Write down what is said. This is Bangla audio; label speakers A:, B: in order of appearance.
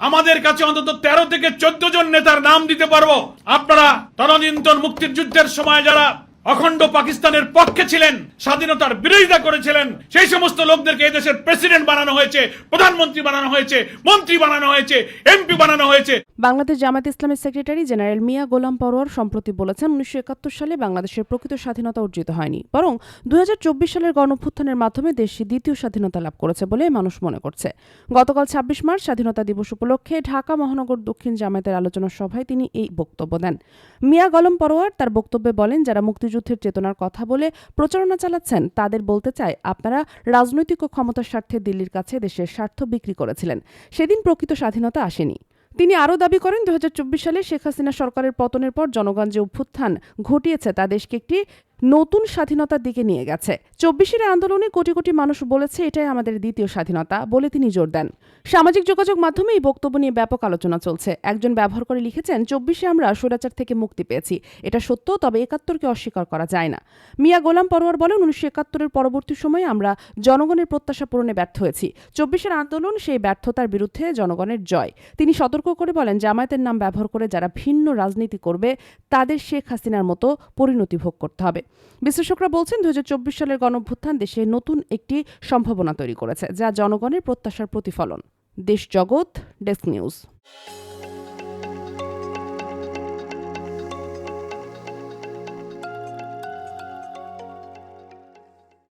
A: আমাদের কাছে অন্তত তেরো থেকে চোদ্দ জন নেতার নাম দিতে পারব। আপনারা তদানীন্তন মুক্তির যুদ্ধের সময় যারা অখণ্ড পাকিস্তানের পক্ষে ছিলেন, স্বাধীনতার বিরোধিতা করেছিলেন, সেই সমস্ত লোকদেরকে দেশের প্রেসিডেন্ট বানানো হয়েছে, প্রধানমন্ত্রী বানানো হয়েছে, মন্ত্রী বানানো হয়েছে, এমপি বানানো হয়েছে।
B: বাংলাদেশ জামাত ইসলামের সেক্রেটারি জেনারেল মিয়া গোলাম পরোয়ার সম্প্রতি বলেছেন, উনিশশো একাত্তর সালে বাংলাদেশের প্রকৃত স্বাধীনতা অর্জিত হয়নি, বরং দুই হাজার চব্বিশ সালের গণঅভ্যুত্থানের মাধ্যমে দেশটি দ্বিতীয় স্বাধীনতা লাভ করেছে বলে মানুষ মনে করছে। গতকাল ছাব্বিশ মার্চ স্বাধীনতা দিবস উপলক্ষে ঢাকা মহানগর দক্ষিণ জামায়াতের আলোচনা সভায় তিনি এই বক্তব্য দেন। মিয়া গলম পরোয়ার তার বক্তব্যে বলেন, যারা মুক্তিযুদ্ধের চেতনার কথা বলে প্রচারণা চালাচ্ছেন। তাদের বলতে চায়, আপনারা রাজনৈতিক ও ক্ষমতার স্বার্থে দিল্লির কাছে দেশের স্বার্থ বিক্রি করেছিলেন। সেদিন প্রকৃত স্বাধীনতা আসেনি। তিনি আরও দাবি করেন দু হাজার চব্বিশ সালে শেখ হাসিনা সরকারের পতনের পর জনগণ যে অভ্যুত্থান ঘটিয়েছে, তা দেশকে একটি নতুন স্বাধীনতার দিকে নিয়ে গেছে। চব্বিশের আন্দোলনে কোটি কোটি মানুষ বলেছে, এটাই আমাদের দ্বিতীয় স্বাধীনতা। বলে তিনি জোর দেন। সামাজিক যোগাযোগ মাধ্যমে এই বক্তব্য নিয়ে ব্যাপক আলোচনা চলছে। একজন ব্যবহার করে লিখেছেন, চব্বিশে আমরা স্বৈরাচার থেকে মুক্তি পেয়েছি। এটা সত্য, তবে একাত্তরকে অস্বীকার করা যায় না। মিয়া গোলাম পরোয়ার বলেন, উনিশশো একাত্তরের পরবর্তী সময়ে আমরা জনগণের প্রত্যাশা পূরণে ব্যর্থ হয়েছি। চব্বিশের আন্দোলন সেই ব্যর্থতার বিরুদ্ধে জনগণের জয়। তিনি সতর্ক করে বলেন, জামায়াতের নাম ব্যবহার করে যারা ভিন্ন রাজনীতি করবে, তাদের শেখ হাসিনার মতো পরিণতি ভোগ করতে হবে। বিশ্লেষকরা বলছেন দু হাজার চব্বিশ সালের গণভ্যুত্থান দেশে নতুন একটি সম্ভাবনা তৈরি করেছে, যা জনগণের প্রত্যাশার প্রতিফলন। দেশ জগৎ, ডেস্ক নিউজ।